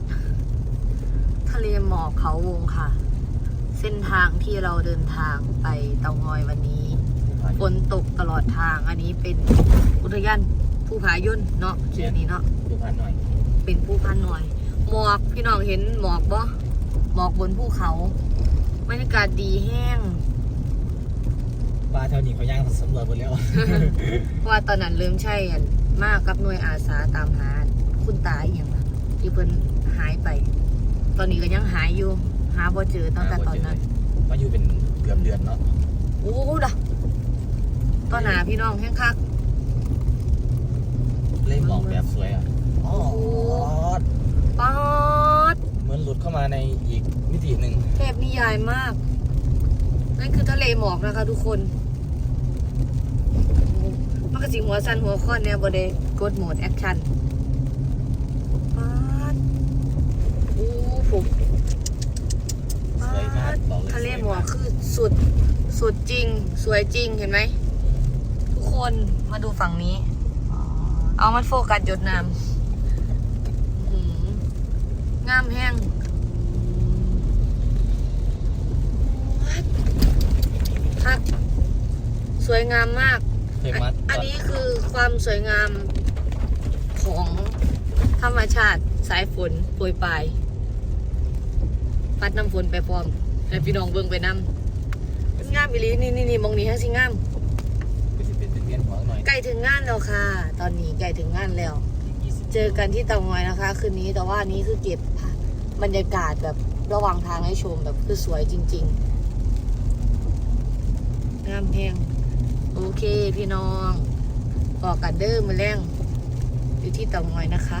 ถทะเลหมอกเขาวงค่ะ เส้นทางที่เราเดินทางไปเตางอยวันนี้ฝนตกตลอดทางอันนี้เป็นอุทยานภูผายนเนาะชื่อนี้เนาะดูผ่านหน่อย เป็นภูพันหน่อยหมอกพี่น้องเห็นหมอกบ่หมอกบนภูเขาบรรยากาศดีแห้งปลาแถวนี้เขาย่างสำรวจหมดแล้วเพราะว่าตอนนั้นเริ่มใช่อันมากกับหน่วยอาสาตามหาคุณตาอหย่างนั้น ที่เพิ่นหายไป ตอนนี้ก็ยังหายอยู่ หาบ่เจอตั้งแต่ตอนนั้นมาอยู่เป็นเกือบเดือนเนาะโอ้ดะตอนหนาพี่น้องแห้งคักเล่หมอกแบบสวยอะอ๋อป๊าดเหมือนหลุดเข้ามาในอีกมิติหนึ่งเทพนิยายมาก นั่นคือทะเลหมอกนะคะทุกคนโอ้มันก็สิหัวสันหัวข้อนเนี่ยบไดกดโหมดแอคชั่นป๊าดโอ้ผม สวยมากบอกเลย ทะเล สวย หมอกคือ สุดสุดจริง สวยจริงเห็นไหม ทุกคนมาดูฝั่งนี้ เอามันโฟกัสหยดน้ำอื้อหืองามแห้งครับสวยงามมากเคยมาอันนี้คือความสวยงามของธรรมชาติสายฝนโปรยปลาย ปัดน้ำฝนไปพร้อมให้พี่น้องเบิ่งไปน้ำ งามอีหลีนี่นี่นี่มองนี้ทั้งสิงามก็จะเป็นเป็นเวียนหัวหน่อยใกล้ถึงงานแล้วค่ะ ตอนนี้ใกล้ถึงงานแล้ว ยี่สิบเจอกันที่เตางอยนะคะ คืนนี้แต่ว่าอันนี้คือเก็บบรรยากาศแบบระหว่างทางให้ชมแบบคือสวยจริง ๆ งามแพงโอเคพี่น้องบอกกันเด้อมาแรงอยู่ที่เตางอยนะคะ